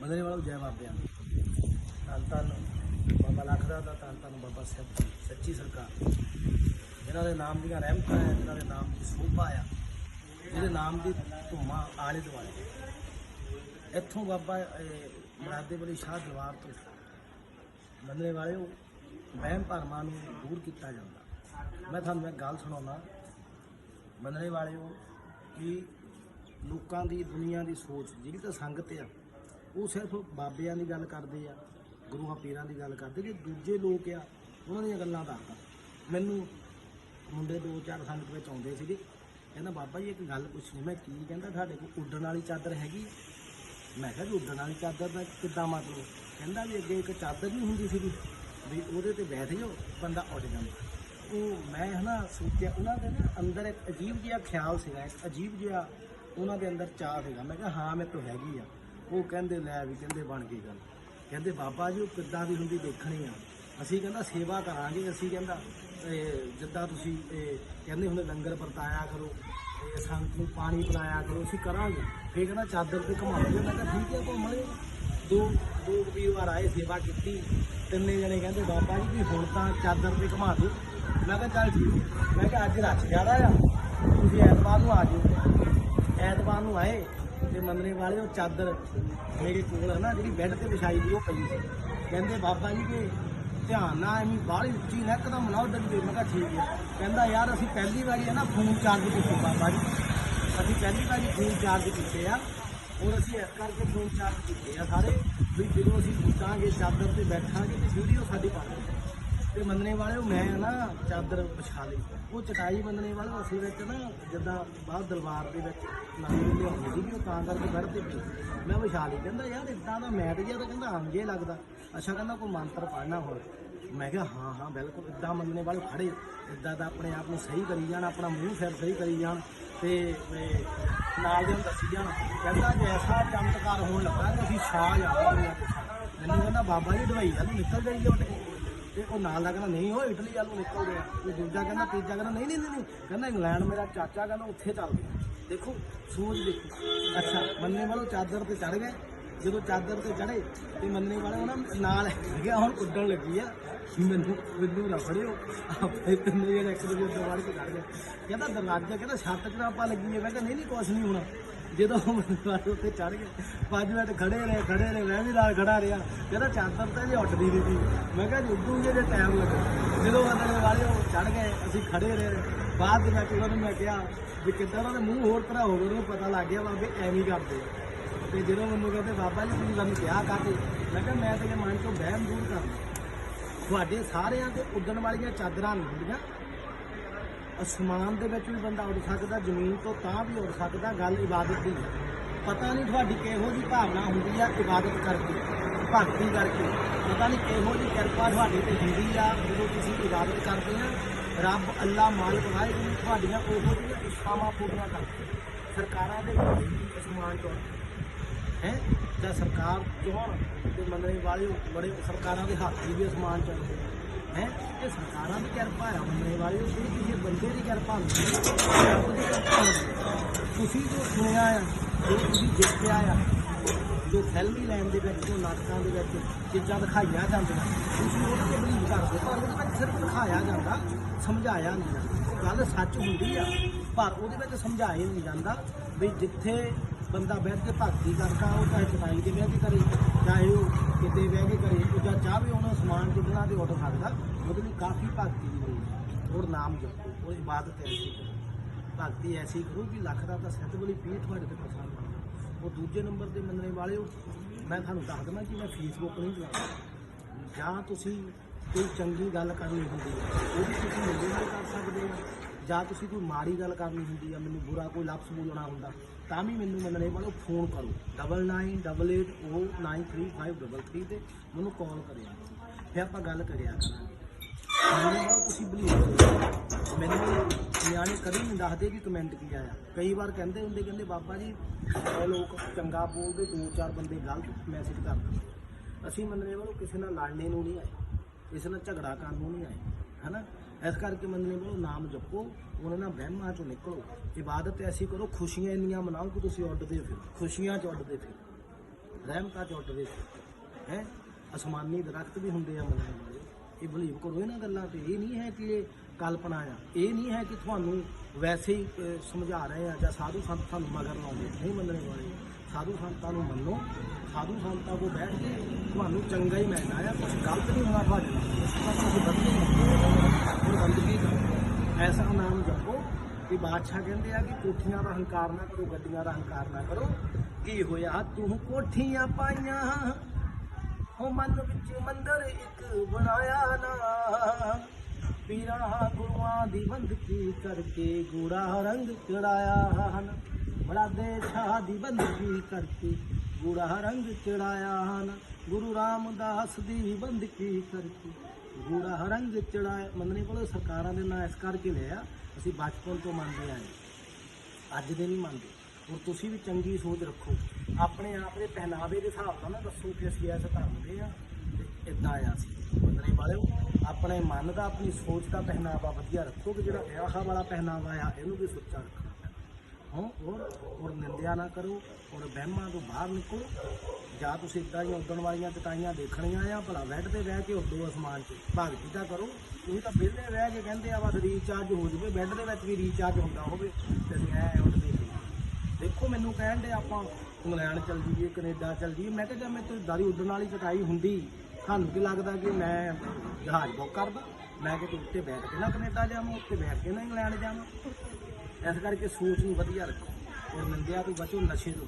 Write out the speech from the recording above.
ਮਦਨੇ ਵਾਲੋ, ਜੈ ਬਾਬਿਆਂ ਦੀ। ਧੰਨ ਧੰਨ ਬਾਬਾ ਲੱਖਦਾ ਦਾ ਧੰਨ ਧੰਨ ਬਾਬਾ ਸਾਹਿਬ ਸੱਚੀ ਸਰਕਾਰ। ਜਿਹਨਾਂ ਦੇ ਨਾਮ ਦੀਆਂ ਰਹਿਮਤਾਂ ਹੈ ਇਹਨਾਂ ਦੇ ਨਾਮ ਦੀ ਸੋਭਾ ਆ, ਜਿਹਦੇ ਨਾਮ ਦੀ ਧੁਮਾ ਆਲੇ ਦੁਆਲੇ। ਇੱਥੋਂ ਬਾਬਾ ਮਰਾਦੇ ਮੁਰਾਦੇ ਵਾਲੀ ਸ਼ਾਹ ਦਰਬਾਰ ਤੋਂ ਮੰਨਣੇ ਵਾਲਿਓ ਵਹਿਮ ਭਰਮਾਂ ਨੂੰ ਦੂਰ ਕੀਤਾ ਜਾਂਦਾ। ਮੈਂ ਤੁਹਾਨੂੰ ਇੱਕ ਗੱਲ ਸੁਣਾਉਣਾ। ਮੰਨਣੇ ਵਾਲਿਓ, ਕਿ ਲੋਕਾਂ ਦੀ, ਦੁਨੀਆ ਦੀ ਸੋਚ, ਜਿਹੜੀ ਤਾਂ ਸੰਗਤ ਆ ਉਹ ਸਿਰਫ ਬਾਬਿਆਂ ਦੀ ਗੱਲ ਕਰਦੇ ਆ, ਗੁਰੂਆਂ ਪੀਰਾਂ ਦੀ ਗੱਲ ਕਰਦੇ ਕਿ ਦੂਜੇ ਲੋਕ ਆ, ਉਹਨਾਂ ਦੀਆਂ ਗੱਲਾਂ ਦੱਸਦਾ। ਮੈਨੂੰ ਮੁੰਡੇ ਦੋ ਚਾਰ ਸੰਗਤ ਵਿੱਚ ਆਉਂਦੇ ਸੀਗੇ, ਕਹਿੰਦਾ, ਬਾਬਾ ਜੀ, ਇੱਕ ਗੱਲ ਪੁੱਛਣੀ, ਮੈਂ ਕੀ ਕਹਿੰਦਾ ਤੁਹਾਡੇ ਕੋਲ? ਉੱਡਣ ਵਾਲੀ ਚਾਦਰ ਹੈਗੀ? ਮੈਂ ਕਿਹਾ, ਵੀ ਉੱਡਣ ਵਾਲੀ ਚਾਦਰ ਦਾ ਕਿੱਦਾਂ ਮਤਲਬ? ਕਹਿੰਦਾ, ਵੀ ਅੱਗੇ ਇੱਕ ਚਾਦਰ ਵੀ ਹੁੰਦੀ ਸੀਗੀ, ਵੀ ਉਹਦੇ ਤੇ ਬੈਠ ਜਾਓ ਬੰਦਾ ਉੱਡ ਜਾਂਦਾ। ਉਹ ਮੈਂ ਹਨਾ ਸੋਚਿਆ, ਉਹਨਾਂ ਦੇ ਨਾ ਅੰਦਰ ਇੱਕ ਅਜੀਬ ਜਿਹਾ ਖਿਆਲ ਸੀਗਾ, ਇੱਕ ਅਜੀਬ ਜਿਹਾ ਉਹਨਾਂ ਦੇ ਅੰਦਰ ਚਾਹ ਸੀਗਾ। ਮੈਂ ਕਿਹਾ, ਹਾਂ, ਮੇਰੇ ਤੋਂ ਹੈਗੀ ਆ। ਉਹ ਕਹਿੰਦੇ ਲੈ ਵੀ ਕਹਿੰਦੇ ਬਣ ਗਈ ਗੱਲ। ਕਹਿੰਦੇ ਬਾਬਾ ਜੀ, ਉਹ ਕਿੱਦਾਂ ਦੀ ਹੁੰਦੀ ਦੇਖਣੀ ਆ। ਅਸੀਂ ਕਹਿੰਦਾ ਸੇਵਾ ਕਰਾਂਗੇ, ਅਸੀਂ ਕਹਿੰਦਾ ਜਿੱਦਾਂ ਤੁਸੀਂ ਇਹ ਕਹਿੰਦੇ ਹੁੰਦੇ ਲੰਗਰ ਵਰਤਾਇਆ ਕਰੋ ਇਹ ਸੰਗਤ ਨੂੰ ਪਾਣੀ ਪਿਲਾਇਆ ਕਰੋ, ਅਸੀਂ ਕਰਾਂਗੇ। ਫੇਰ ਕਹਿੰਦਾ ਚਾਦਰ ਤੇ ਘੁਮਾਉਂਦੇ ਮੈਂ ਕਿਹਾ ਠੀਕ ਹੈ ਘੁੰਮਣੇ ਦੋ ਦੋ ਕੁ ਵੀਰਵਾਰ ਆਏ, ਸੇਵਾ ਕੀਤੀ। ਤਿੰਨੇ ਜਣੇ ਕਹਿੰਦੇ, ਬਾਬਾ ਜੀ, ਵੀ ਹੁਣ ਤਾਂ ਚਾਦਰ ਤੇ ਘੁਮਾ ਦਿਓ। ਮੈਂ ਕਿਹਾ, ਚੱਲ ਠੀਕ ਮੈਂ ਕਿਹਾ, ਅੱਜ ਰੱਛ ਜਾਣਾ ਆ। ਤੁਸੀਂ ਐਤਵਾਰ ਨੂੰ ਆ ਜਾਓ। ਐਤਵਾਰ ਨੂੰ ਆਏ। ਤੇ ਮੰਨਣੇ ਵਾਲੇ ਉਹ ਚਾਦਰ ਮੇਰੇ ਕੋਲ ਹੈ ਨਾ, ਜਿਹੜੀ ਬੈੱਡ ਤੇ ਵਿਛਾਈ ਦੀ ਉਹ ਪਈ ਸੀ। ਕਹਿੰਦੇ, ਬਾਬਾ ਜੀ ਕਿ ਧਿਆਨ ਨਾਲ ਐਵੇਂ ਬਾਹਲੀ ਉੱਚੀ ਨਾ ਇੱਕਦਮ ਨਾ ਉੱਡਣ ਦੇ ਮੈਂ ਕਿਹਾ, ਠੀਕ ਹੈ ਕਹਿੰਦਾ, ਯਾਰ, ਅਸੀਂ ਪਹਿਲੀ ਵਾਰੀ ਹੈ ਨਾ ਫੋਨ ਚਾਰਜ ਕੀਤੇ ਬਾਬਾ ਜੀ। ਅਸੀਂ ਪਹਿਲੀ ਵਾਰੀ ਫੋਨ ਚਾਰਜ ਕੀਤੇ ਆ। ਔਰ ਅਸੀਂ ਇਸ ਕਰਕੇ ਫੋਨ ਚਾਰਜ ਕੀਤੇ ਆ ਸਾਰੇ ਵੀ ਜਦੋਂ ਅਸੀਂ ਉੱਡਾਂਗੇ ਚਾਦਰ ਤੇ ਬੈਠਾਂਗੇ ਤੇ ਵੀਡੀਓ ਸਾਡੀ ਪਾਵਾਂਗੇ ਤੇ ਮੰਨਣੇ ਵਾਲਿਓ ਮੈਂ ਨਾ ਚਾਦਰ ਵਿਛਾ ਲਈ। ਉਹ ਚਟਾਈ ਮੰਨਣੇ ਵਾਲੇ ਅਸਲ ਵਿੱਚ ਨਾ ਜਿੱਦਾਂ ਬਾਹਰ ਦਰਬਾਰ ਦੇ ਵਿੱਚ ਨਵੀਂ ਲਿਆਉਂਦੀ ਸੀਗੀ, ਉਹ ਤਾਂ ਕਰਕੇ ਬੈਠਦੇ ਪਈ ਮੈਂ ਵਿਛਾ ਲਈ। ਕਹਿੰਦਾ, ਯਾਰ, ਇਦਾਂ ਦਾ ਮੈਟ ਜਿਹਾ ਤਾਂ ਕਹਿੰਦਾ ਅੰਗੇ ਲੱਗਦਾ। ਅੱਛਾ, ਕਹਿੰਦਾ, ਕੋਈ ਮੰਤਰ ਪੜ੍ਹਨਾ ਹੋਰ। ਮੈਂ ਕਿਹਾ, ਹਾਂ ਹਾਂ, ਬਿਲਕੁਲ, ਇਦਾਂ ਮੰਨਣੇ ਵਾਲੇ ਖੜੇ। ਇਦਾਂ ਦਾ ਆਪਣੇ ਆਪ ਨੂੰ ਸਹੀ ਕਰੀ ਜਾਣ, ਆਪਣਾ ਮੂੰਹ ਫਿਰ ਸਹੀ ਕਰੀ ਜਾਣ ਤੇ ਨਾਲ ਦੇ ਨੂੰ ਦੱਸੀ ਜਾਣ। ਕਹਿੰਦਾ ਜੈਸਾ ਚਮਤਕਾਰ ਹੋਣ ਲੱਗਾ ਕਿ ਅਸੀਂ ਛਾ ਜਾਵਾਂਗੇ। ਮੈਨੂੰ ਕਹਿੰਦਾ, ਬਾਬਾ ਜੀ, ਦਵਾਈ ਵੱਲ ਨਿਕਲ ਜਾਈ ਉੱਠ ਕੇ। ਤੇ ਉਹ ਨਾਲ ਦਾ ਕਹਿੰਦਾ, ਨਹੀਂ, ਉਹ ਇਟਲੀ ਵੱਲ ਨੂੰ ਨਿਕਲ ਗਿਆ। ਤੇ ਦੂਜਾ ਕਹਿੰਦਾ, ਤੀਜਾ ਕਹਿੰਦਾ, ਨਹੀਂ ਨਹੀਂ ਨਹੀਂ ਕਹਿੰਦਾ, ਇੰਗਲੈਂਡ ਮੇਰਾ ਚਾਚਾ ਕਹਿੰਦਾ, ਉੱਥੇ ਚੱਲ ਗਿਆ। ਦੇਖੋ ਸੋਚ ਦੇਖੋ। ਅੱਛਾ, ਮੰਨੇ ਵਾਲੋ ਚਾਦਰ ਤੇ ਚੜ ਗਏ। ਜਦੋਂ ਚਾਦਰ ਤੇ ਚੜੇ ਤੇ ਮੰਨੇ ਵਾਲੇ ਉਹਨਾਂ ਨਾਲ ਗਿਆ ਹੁਣ ਉੱਡਣ ਲੱਗੀ ਆ। ਮੈਨੂੰ ਮੈਨੂੰ ਨਾ ਫੜਿਓ। ਆਪੇ ਤਿੰਨੇ ਜਿਹੜੇ ਇੱਕ ਦੂਜੇ ਤੋਂ ਵੜ ਕੇ ਚੜ ਗਏ। ਕਹਿੰਦਾ, ਦਰਵਾਜ਼ਾ ਕਹਿੰਦਾ, ਛੱਤ ਤੇ ਆਪਾਂ ਲੱਗੀਏ ਮੈਂ ਕਿਹਾ, ਨਹੀਂ ਨਹੀਂ, ਕੁਛ ਨਹੀਂ ਹੋਣਾ। ਜਦੋਂ ਮੈਨੂੰ ਉੱਤੇ ਚੜ ਗਏ, ਪੰਜ ਮਿੰਟ ਖੜੇ ਰਹੇ ਖੜੇ ਰਹੇ, ਮੈਂ ਵੀ ਨਾਲ ਖੜਾ ਰਿਹਾ। ਕਹਿੰਦਾ ਚਾਦਰ ਤਾਂ ਜੇ ਉੱਠਦੀ ਨਹੀਂ ਸੀ। ਮੈਂ ਕਿਹਾ ਜੀ ਜੁੱਦੂਗੇ ਜੇ ਟਾਈਮ ਲੱਗਾ। ਜਦੋਂ ਬੰਦੇ ਵਾਲੇ ਉਹ ਚੜ ਗਏ, ਅਸੀਂ ਖੜੇ ਰਹੇ। ਬਾਅਦ ਦੇ ਵਿੱਚ ਉਹਨਾਂ ਨੂੰ ਮੈਂ ਕਿਹਾ ਵੀ ਕਿੱਦਾਂ ਉਹਨਾਂ ਦੇ ਮੂੰਹ ਹੋਰ ਤਰ੍ਹਾਂ ਹੋ ਗਏ, ਉਹਨੂੰ ਪਤਾ ਲੱਗ ਗਿਆ ਬਾਬੇ ਐਵੇਂ ਕਰਦੇ ਤੇ ਜਦੋਂ ਮੈਨੂੰ ਕਹਿੰਦੇ, ਬਾਬਾ ਜੀ, ਤੁਸੀਂ ਸਾਨੂੰ ਕਿਹਾ ਕਾਤੇ ਮੈਂ ਕਿਹਾ, ਮੈਂ ਤੇਰੇ ਮਨ ਤੋਂ ਵਹਿਮ ਦੂਰ ਕਰਨਾ। ਤੁਹਾਡੇ ਸਾਰਿਆਂ ਦੇ ਉੱਡਣ ਵਾਲੀਆਂ ਚਾਦਰਾਂ ਨਹੀਂ ਹੁੰਦੀਆਂ ਅਸਮਾਨ ਦੇ ਵਿੱਚ ਵੀ ਬੰਦਾ ਉੱਡ ਸਕਦਾ, ਜ਼ਮੀਨ ਤੋਂ ਤਾਂ ਵੀ ਉੱਡ ਸਕਦਾ, ਗੱਲ ਇਬਾਦਤ ਦੀ ਹੈ। ਪਤਾ ਨਹੀਂ ਤੁਹਾਡੀ ਕਿਹੋ ਜੀ ਭਾਵਨਾ ਹੁੰਦੀ ਆ ਇਬਾਦਤ ਕਰਕੇ, ਭਗਤੀ ਕਰਕੇ। ਪਤਾ ਨਹੀਂ ਕਿਹੋ ਜੀ ਕਿਰਪਾ ਤੁਹਾਡੇ ਤੇ ਹੁੰਦੀ ਆ, ਜਦੋਂ ਤੁਸੀਂ ਇਬਾਦਤ ਕਰਦੇ ਆ। ਰੱਬ ਅੱਲਾ ਮਾਲਕ, ਵਾਹਿਗੁਰੂ ਤੁਹਾਡੀਆਂ ਉਹੋ ਜਿਹੀਆਂ ਇੱਛਾਵਾਂ ਪੂਰੀਆਂ ਕਰਦੇ ਸਰਕਾਰਾਂ ਦੇ ਵਿੱਚ ਅਸਮਾਨ ਤੋਂ ਹੈ? ਜਾਂ ਸਰਕਾਰ ਚੋਣ ਤੇ ਮੰਨਣੇ ਵਾਲੇ ਬੜੇ ਸਰਕਾਰਾਂ ਦੇ ਹੱਥ ਵੀ ਅਸਮਾਨ ਚ ਹੈ ਇਹ ਸਰਕਾਰਾਂ ਦੀ ਕਿਰਪਾ ਆ ਮੰਨਣੇ ਵਾਲੇ ਉਹ ਜਿਹੜੀ ਕਿਸੇ ਬੰਦੇ ਦੀ ਕਿਰਪਾ ਹੁੰਦੀ ਹੈ, ਉਹਦੀ ਤੁਸੀਂ ਜੋ ਸੁਣਿਆ ਆ, ਜੋ ਤੁਸੀਂ ਦੇਖਿਆ ਆ, ਜੋ ਫਿਲਮੀ ਲੈਣ ਦੇ ਵਿੱਚ, ਜੋ ਨਾਟਕਾਂ ਦੇ ਵਿੱਚ ਚੀਜ਼ਾਂ ਦਿਖਾਈਆਂ ਜਾਂਦੀਆਂ, ਤੁਸੀਂ ਉਹਦੇ ਤੇ ਬਲੀਵ ਕਰਦੇ ਪਰ ਉਹਦੇ ਵਿੱਚ ਸਿਰਫ ਦਿਖਾਇਆ ਜਾਂਦਾ, ਸਮਝਾਇਆ ਨਹੀਂ ਜਾਂਦਾ। ਗੱਲ ਸੱਚ ਹੁੰਦੀ ਆ, ਪਰ ਉਹਦੇ ਵਿੱਚ ਸਮਝਾਇਆ ਨਹੀਂ ਜਾਂਦਾ ਵੀ ਜਿੱਥੇ ਬੰਦਾ ਬੈਠ ਕੇ ਭਗਤੀ ਕਰਦਾ ਉਹ ਚਾਹੇ ਕਟਾਈ ਤੇ ਬਹਿ ਕੇ ਕਰੇ, ਚਾਹੇ ਉਹ ਕਿਤੇ ਬਹਿ ਕੇ ਕਰੇ, ਉਹ ਜਾਂ ਚਾਹਵੇ ਉਹਨੂੰ ਸਮਾਨ ਜਿੱਦਣਾ ਤੇ ਉੱਠ ਸਕਦਾ। ਉਹਦੇ ਲਈ ਕਾਫੀ ਭਗਤੀ ਦੀ ਲੋੜ ਹੈ ਔਰ ਨਾਮ ਜਪੋ, ਉਹ ਇਬਾਦਤ ਐਸੀ ਕਰੋ। ਭਗਤੀ ਐਸੀ ਕਰੋ ਕਿ ਲੱਖ ਦਾ ਤਾਂ ਸਹਿਤ ਵਾਲੀ ਪੀਠ ਤੁਹਾਡੇ ਤੇ ਪਸੰਦ ਆਵੇ ਉਹ ਦੂਜੇ ਨੰਬਰ ਤੇ ਮੰਨਣੇ ਵਾਲਿਓ ਮੈਂ ਤੁਹਾਨੂੰ ਦੱਸ ਦਵਾਂ ਕਿ ਮੈਂ ਫੇਸਬੁੱਕ ਨਹੀਂ ਚਲਾਉਂਦਾ। ਜਾਂ ਤੁਸੀਂ ਕੋਈ ਚੰਗੀ ਗੱਲ ਕਰਨੀ ਹੁੰਦੀ ਹੈ, ਉਹ ਵੀ ਤੁਸੀਂ ਮਿਲੇ ਨਾਲ ਕਰ ਸਕਦੇ ਹੋ। ਜਾਂ ਤੁਸੀਂ ਕੋਈ ਮਾੜੀ ਗੱਲ ਕਰਨੀ ਹੁੰਦੀ ਹੈ ਮੈਨੂੰ ਬੁਰਾ ਕੋਈ ਲਫ਼ਜ਼ ਬੋਲਣਾ ਹੁੰਦਾ, ਤਾਂ ਵੀ ਮੈਨੂੰ ਮੰਨਣੇ ਵਾਲੋ ਫੋਨ ਕਰੋ। 9988093533 ਤੇ ਮੈਨੂੰ ਕਾਲ ਕਰਿਆ ਫਿਰ ਆਪਾਂ ਗੱਲ ਕਰਿਆ ਕਰਾਂਗੇ। ਮੈਨੂੰ ਬਹੁਤ ਤੁਸੀਂ ਬਲੀਵ ਕਰੋ। ਮੈਨੂੰ ਨਿਆਣੇ ਕਦੇ ਨਹੀਂ ਦੱਸਦੇ ਕਿ ਕਮੈਂਟ ਕੀ ਆਇਆ। ਕਈ ਵਾਰ ਕਹਿੰਦੇ ਹੁੰਦੇ, ਕਹਿੰਦੇ ਬਾਬਾ ਜੀ ਲੋਕ ਚੰਗਾ ਬੋਲਦੇ, ਦੋ ਚਾਰ ਬੰਦੇ ਗਲਤ ਮੈਸੇਜ ਕਰਦੇ ਅਸੀਂ ਮੰਨਣੇ ਵਾਲੋ ਕਿਸੇ ਨਾਲ ਲੜਨੇ ਨੂੰ ਨਹੀਂ ਆਏ। ਇਸ ਨਾਲ ਝਗੜਾ ਕਰਨ ਨੂੰ ਨਹੀਂ ਆਏ, ਹਨਾ? ਇਸ ਕਰਕੇ ਮੰਨਣੇ ਵਾਲੋ ਨਾਮ ਜਪੋ, ਉਹਨਾਂ ਨਾਲ ਵਹਿਮਾਂ ਚੋਂ ਨਿਕਲੋ। ਇਬਾਦਤ ਐਸੀ ਕਰੋ, ਖੁਸ਼ੀਆਂ ਇੰਨੀਆਂ ਮਨਾਓ ਕਿ ਤੁਸੀਂ ਉੱਡਦੇ ਫਿਰੋ। ਖੁਸ਼ੀਆਂ ਚ ਉੱਡਦੇ ਫਿਰੋ। ਰਹਿਮਤਾਂ ਚ ਉੱਡਦੇ ਹੈ? ਅਸਮਾਨੀ ਦਰਖਤ ਵੀ ਹੁੰਦੇ ਆ ਮੰਨਣ ਵਾਲੇ। ਇਹ ਬਲੀਵ ਕਰੋ ਇਹਨਾਂ ਗੱਲਾਂ ਤੇ। ਇਹ ਨਹੀਂ ਹੈ ਕਿ ਇਹ ਕਲਪਨਾ ਆ। ਇਹ ਨਹੀਂ ਹੈ ਕਿ ਤੁਹਾਨੂੰ ਵੈਸੇ ਹੀ ਸਮਝਾ ਰਹੇ ਆ ਜਾਂ ਸਾਧੂ ਸੰਤ ਤੁਹਾਨੂੰ ਮਗਰ ਲਾਉਂਦੇ ਨਹੀਂ ਮੰਨਣੇ ਵਾਲੇ। ਸਾਧੂ ਸੰਤਾਂ ਨੂੰ ਮੰਨੋ। ਸਾਧੂ ਸੰਤਾਂ ਕੋਲ ਬੈਠ ਕੇ ਤੁਹਾਨੂੰ ਚੰਗਾ ਹੀ ਮਿਲਣਾ ਆ ਕੁਝ ਗਲਤ ਨਹੀਂ ਹੋਣਾ ਤੁਹਾਡੇ ਨਾਲ। ਇਸ ਤੁਸੀਂ ਬੰਦਗੀ ਬੰਦਗੀ ਕਰੋ ਐਸਾ ਨਾਮ ਜਪੋ ਕਿ ਬਾਦਸ਼ਾਹ ਕਹਿੰਦੇ ਆ ਕਿ ਕੋਠੀਆਂ ਦਾ ਹੰਕਾਰ ਨਾ ਕਰੋ, ਗੱਡੀਆਂ ਦਾ ਹੰਕਾਰ ਨਾ ਕਰੋ। ਕੀ ਹੋਇਆ? ਤੂੰ ਕੋਠੀਆਂ ਪਾਈਆਂ। ਹੋ ਮਨ ਵਿੱਚ ਮੰਦਰ ਇੱਕ ਬਣਾਇਆ ਨਾ। ਪੀਰਾਂ ਗੁਰੂਆਂ ਦੀ ਬੰਦਗੀ ਕਰਕੇ ਗੂੜਾ ਰੰਗ ਚੜਾਇਆ ਹਨ। ਬੜਾਦੇ ਸ਼ਾਹ ਦੀ ਬੰਦਗੀ ਕਰਕੇ ਗੂੜਾ ਰੰਗ ਚੜਾਇਆ ਹਨ। ਗੁਰੂ ਰਾਮਦਾਸ ਦੀ ਬੰਦਗੀ ਕਰਕੇ ਗੂੜਾ ਰੰਗ ਚੜਾਇਆ। ਮੰਨਣੇ ਕੋਲ ਸਰਕਾਰਾਂ ਦੇ ਨਾਂ ਇਸ ਕਰਕੇ ਲਿਆ, ਅਸੀਂ ਬਚਪਨ ਤੋਂ ਮੰਨਦੇ ਆਏ ਅੱਜ ਦੇ ਨਹੀਂ ਮੰਨਦੇ। ਹੁਣ ਤੁਸੀਂ ਵੀ ਚੰਗੀ ਸੋਚ ਰੱਖੋ। ਆਪਣੇ ਆਪ ਦੇ ਪਹਿਨਾਵੇ ਦੇ ਹਿਸਾਬ ਨਾਲ ਨਾ ਦੱਸੋ ਕਿ ਅਸੀਂ ਇਸ ਧਰਮ ਦੇ ਆ ਤੇ ਇਦਾਂ ਆ ਅਸੀਂ। ਮੰਨਣੇ ਵਾਲਿਓ, ਆਪਣੇ ਮਨ ਦਾ, ਆਪਣੀ ਸੋਚ ਦਾ ਪਹਿਨਾਵਾ ਵਧੀਆ ਰੱਖੋ ਕਿ ਜਿਹੜਾ ਵਿਆਹ ਵਾਲਾ ਪਹਿਨਾਵਾ ਆ, ਇਹਨੂੰ ਵੀ ਸੁੱਚਾ ਰੱਖੋ। ਹਾਂ ਔਰ ਔਰ ਨਿੰਦਿਆ ਨਾ ਕਰੋ ਔਰ ਵਹਿਮਾਂ ਤੋਂ ਬਾਹਰ ਨਿਕਲੋ। ਜਾਂ ਤੁਸੀਂ ਇਦਾਂ ਹੀ ਉੱਡਣ ਵਾਲੀਆਂ ਚਟਾਈਆਂ ਦੇਖਣੀਆਂ ਆ, ਭਲਾ ਬੈੱਡ ਤੇ ਬਹਿ ਕੇ ਉੱਡੋ ਅਸਮਾਨ 'ਚ। ਭਗਤੀ ਤਾਂ ਕਰੋ, ਤੁਸੀਂ ਤਾਂ ਵਿਹਲੇ ਰਹਿ ਕੇ ਕਹਿੰਦੇ ਆ, ਬਸ ਰੀਚਾਰਜ ਹੋ ਜਵੇ, ਬੈੱਡ ਦੇ ਵਿੱਚ ਵੀ ਰੀਚਾਰਜ ਹੁੰਦਾ ਹੋਵੇ, ਤੇ ਅਸੀਂ ਐ ਉੱਡਦੇ ਦੇਖੋ ਮੈਨੂੰ ਕਹਿਣ ਦੇ ਆਪਾਂ, ਇੰਗਲੈਂਡ ਚੱਲ ਜੀਏ ਕੈਨੇਡਾ ਚੱਲ ਜੀਏ ਮੈਂ ਕਿਹਾ, ਜੇ ਮੈਂ ਤੇ ਦਾਰੀ ਉੱਡਣ ਵਾਲੀ ਚਟਾਈ ਹੁੰਦੀ, ਤੁਹਾਨੂੰ ਕੀ ਲੱਗਦਾ ਕਿ ਮੈਂ ਜਹਾਜ਼ ਬੁੱਕ ਕਰਦਾ? ਮੈਂ ਕਿ ਉੱਤੇ ਬੈਠ ਕੇ ਨਾ ਕੈਨੇਡਾ ਜਾਵਾਂ ਉੱਤੇ ਬੈਠ ਕੇ ਨਾ ਇੰਗਲੈਂਡ ਜਾਵਾਂ। ਇਸ ਕਰਕੇ ਸੋਚ ਨੂੰ ਵਧੀਆ ਰੱਖੋ। ਔਰ ਨਿੰਦਿਆ ਤੋਂ ਬਚੋ ਨਸ਼ੇ ਤੋਂ